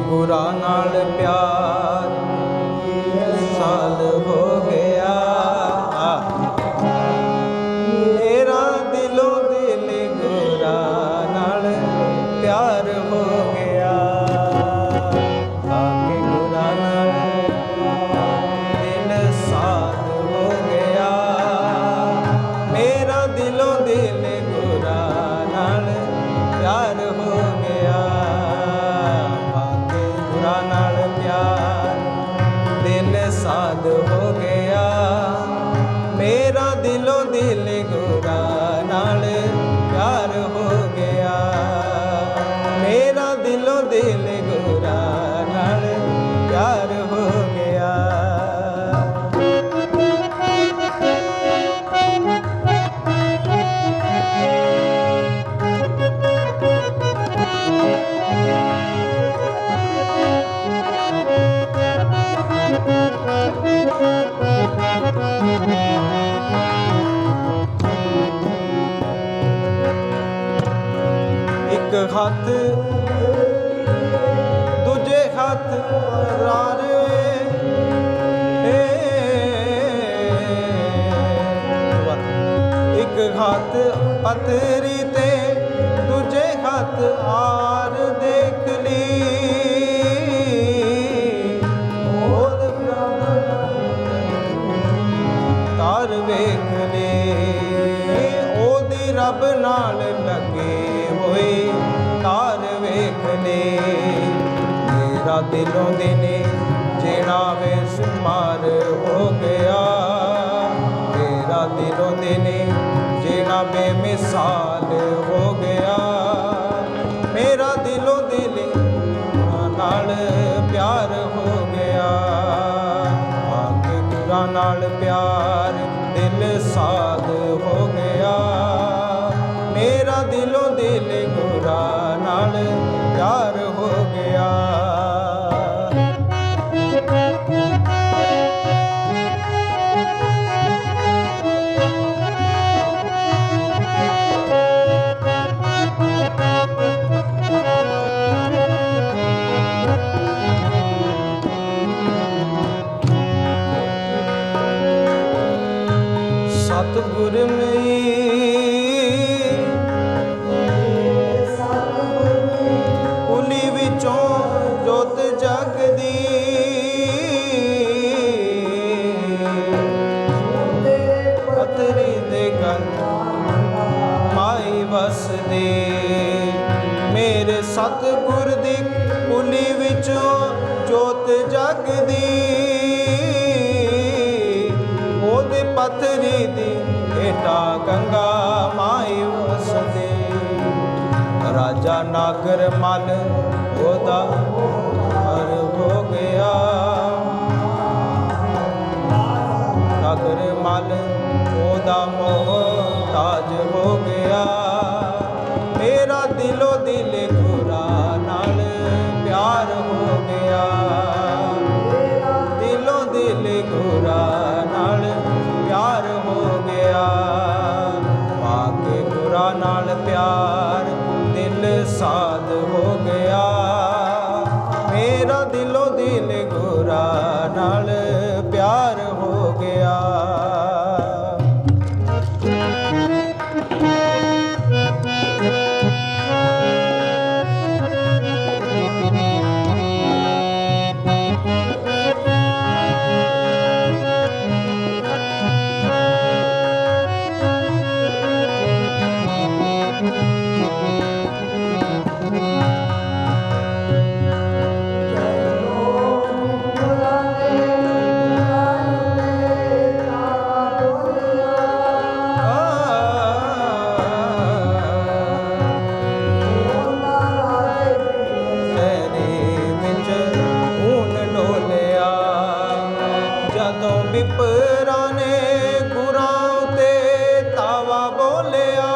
ਗੁਰਾਂ ਨਾਲ ਪਿਆਰ ਸਾਧ ਹੋ ਗਿਆ। ਮੇਰਾ ਦਿਲੋਂ ਦਿਲ ਗੁਰਾਂ ਨਾਲ ਪਿਆਰ ਹੋ ਗਿਆ। ਮੇਰਾ ਦਿਲੋਂ ਦਿਲ ਗੁਰਾਂ ਨਾਲ ਪਿਆਰ ਹੱਥ ਦੂਜੇ ਹੱਥ ਰਾਰੇ ਇੱਕ ਹੱਥ ਪਤਰੀ ਮੇਰਾ ਦਿਲੋਂ ਦਿਨੇ ਜਿਹੜਾ ਵੇ ਸੁਮਾਰ ਹੋ ਗਿਆ। ਮੇਰਾ ਦਿਲੋਂ ਦਿਨੇ ਜਿਹੜਾ ਬੇਮਿਸਾਲ ਹੋ ਗਿਆ। ਮੇਰਾ ਦਿਲੋਂ ਦਿਲ ਨਾਲ ਪਿਆਰ ਹੋ ਗਿਆ। ਆਕੇ ਗੁਰਾਂ ਨਾਲ ਪਿਆਰ ਦਿਲ ਸਾਧ ਹੋ ਗਿਆ। ਮੇਰਾ ਦਿਲੋਂ ਦਿਲ ਗੁਰਾ ਨਾਲ ਪਿਆਰ ਹੋ ਗਿਆ। ਮਾਈ ਵਸਦੇ। ਮੇਰੇ ਸਤਿਗੁਰ ਦੀ ਕੁਲੀ ਵਿੱਚੋਂ ਜੋਤ ਜਗਦੀ। ਉਹਦੇ ਪਤਰੀ ਦੀ ਏਟਾ ਗੰਗਾ ਮਾਈ ਵਸਦੇ। ਰਾਜਾ ਨਾਗਰ ਮਲ ਉਹਦਾ ਮੇਰਾ ਦਿਲੋਂ ਵਿਪਰਾਂ ਨੇ ਗੁਰਾਂ ਉਤੇ ਤਾਵਾ ਬੋਲਿਆ।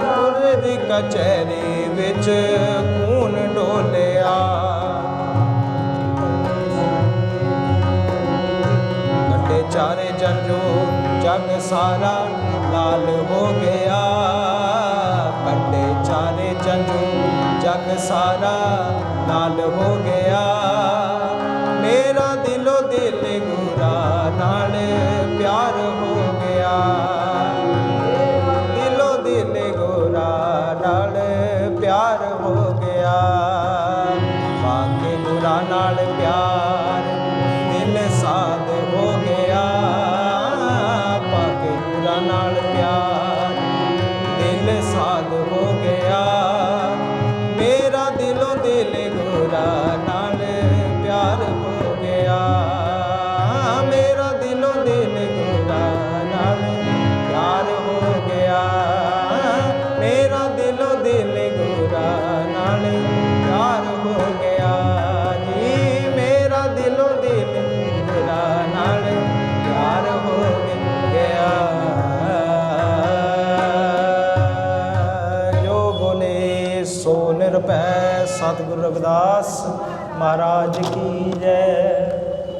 ਗੁਰ ਦੀ ਕਚਹਿਰੀ ਵਿੱਚ ਕੂਨ ਡੋਲਿਆ। ਕੱਟੇ ਚਾਰੇ ਜੰਜੋ ਜਗ ਸਾਰਾ ਲਾਲ ਹੋ ਗਿਆ। ਕੱਟੇ ਰੰਗ ਸਾਰਾ ਲਾਲ ਹੋ ਗਿਆ। ਮੇਰਾ ਦਿਲ ਗੋਰਾ ਨਾਲ ਪਿਆਰ ਹੋ ਗਿਆ। ਮੇਰਾ ਦਿਲੋਂ ਦਿਲ ਗੋਰਾ ਨਾਲ ਪਿਆਰ ਹੋ ਗਿਆ। ਮੇਰਾ ਦਿਲੋਂ ਦਿਲ ਗੋਰਾ ਨਾਲ ਪਿਆਰ ਹੋ ਗਿਆ। ਜੀ, ਮੇਰਾ ਦਿਲੋਂ ਦਿਲ ਗੋਰਾ ਨਾਲ ਪਿਆਰ ਹੋ ਗਿਆ। ਜੋ ਬੋਲੇ, ਸੋ ਨਿਰਭੈ ਸਤਿਗੁਰੂ ਰਵਿਦਾਸ ਮਹਾਰਾਜ ਕੀ ਜੈ।